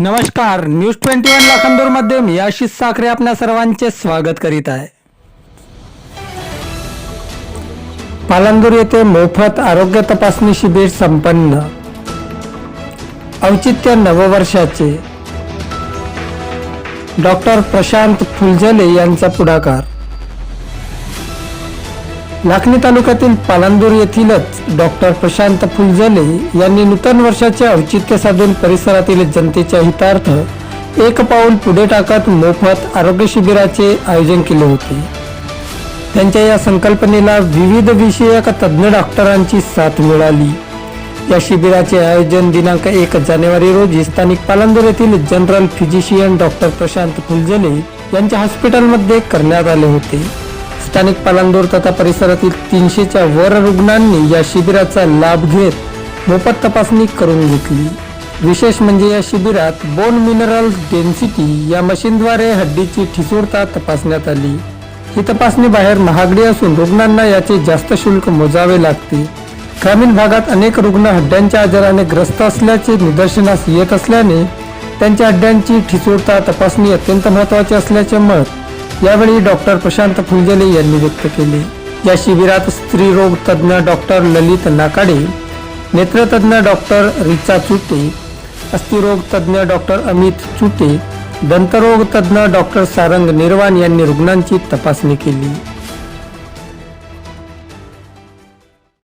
नमस्कार news twenty one लाखांदूरमध्ये मी आशिष साखरे आपल्या सर्वांचे स्वागत करीत आहे. पालंदूर येथे मोफत आरोग्य तपासणी शिबिर संपन्न. औचित्य नववर्षाचे. डॉक्टर प्रशांत फुलझले यांचा पुढाकार. लाखनी तालुक्यातील पालांदूर येथीलच डॉक्टर प्रशांत फुलझले यांनी नूतन वर्षाचे औचित्य साधून परिसरातील जनतेच्या हितार्थ एक पाऊल पुढे टाकत मोफत आरोग्य शिबिराचे आयोजन केले होते. त्यांच्या या संकल्पनेला विविध विषयक तज्ज्ञ डॉक्टरांची साथ मिळाली. या शिबिराचे आयोजन दिनांक एक जानेवारी रोजी स्थानिक पालांदूर येथील general physician doctor Prashant Phulzale यांच्या हॉस्पिटलमध्ये करण्यात आले होते. स्थानिक पालांदूर तथा परिसरातील तीनशेच्या वर रुग्णांनी या शिबिराचा लाभ घेत मोफत तपासणी करून घेतली. विशेष म्हणजे या शिबिरात बोन मिनरल डेन्सिटी या मशीनद्वारे हड्डीची ठिसूळता तपासण्यात आली. ही तपासणी बाहेर महागडी असून रुग्णांना याचे जास्त शुल्क मोजावे लागते. ग्रामीण भागात अनेक रुग्ण हड्ड्यांच्या आजाराने ग्रस्त असल्याचे निदर्शनास येत असल्याने त्यांच्या हड्ड्यांची ठिसूळता तपासणी अत्यंत महत्वाची असल्याचे मत यावेळी डॉक्टर प्रशांत फुलजले यांनी व्यक्त केले. या शिबिरात स्त्रीरोग तज्ज्ञ डॉक्टर ललित नाकाडे नेत्रतज्ञ डॉक्टर रिचा चुटे अस्थिरोग तज्ज्ञ डॉक्टर अमित चुटे दंतरोग तज्ज्ञ डॉक्टर सारंग निर्वाण यांनी रुग्णांची तपासणी केली.